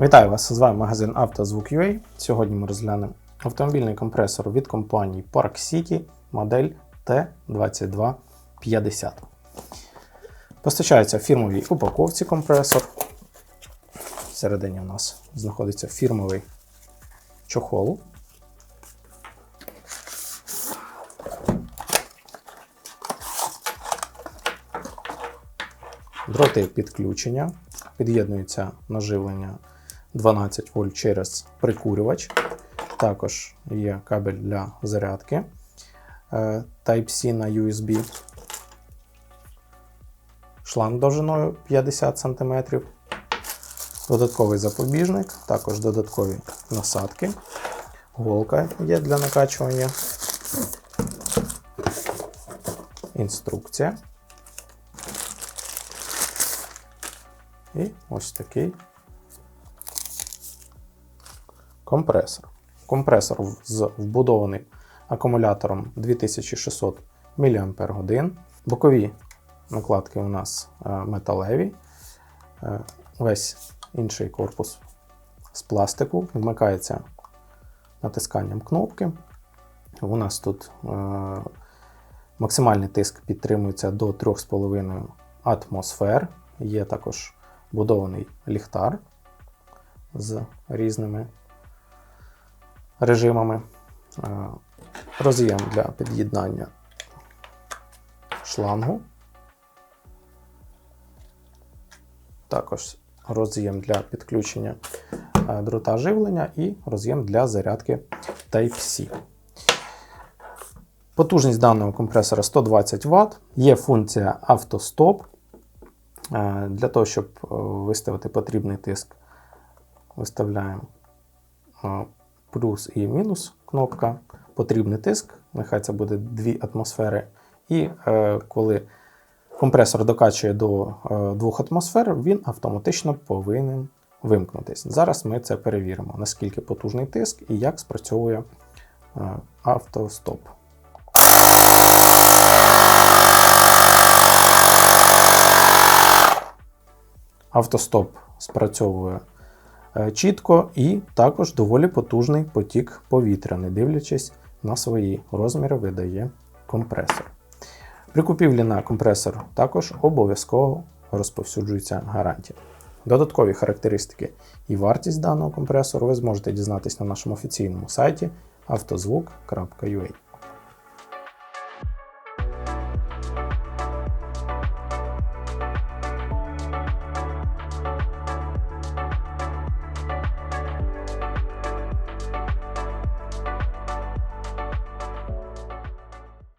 Вітаю вас! З вами магазин «Автозвук.UA». Сьогодні ми розглянемо автомобільний компресор від компанії Park City модель T2250. Постачається в фірмовій упаковці компресор. Всередині у нас знаходиться фірмовий чохол. Дроти підключення. Під'єднується наживлення 12 вольт через прикурювач. Також є кабель для зарядки е, Type-C на USB. Шланг довжиною 50 см. Додатковий запобіжник, також додаткові насадки. Голка є для накачування. Інструкція. І ось такий компресор. Компресор з вбудованим акумулятором 2600 мАч. Бокові накладки у нас е, металеві. Е, Весь інший корпус з пластику. Вмикається натисканням кнопки. У нас тут е, максимальний тиск підтримується до 3,5 атмосфер. Є також будований ліхтар з різними режимами, Е, роз'єм для під'єднання шлангу, також роз'єм для підключення е, дрота живлення і роз'єм для зарядки Type-C. Потужність даного компресора 120 Вт. Є функція автостоп. Е, Для того, щоб виставити потрібний тиск, виставляємо плюс і мінус кнопка. Потрібний тиск, нехай це буде 2 атмосфери. І е, коли компресор докачує до е, 2 атмосфер, він автоматично повинен вимкнутись. Зараз ми це перевіримо, наскільки потужний тиск і як спрацьовує е, автостоп. Автостоп спрацьовує чітко і також доволі потужний потік повітря, не дивлячись на свої розміри, видає компресор. При купівлі на компресор також обов'язково розповсюджується гарантія. Додаткові характеристики і вартість даного компресору ви зможете дізнатися на нашому офіційному сайті автозвук.ua.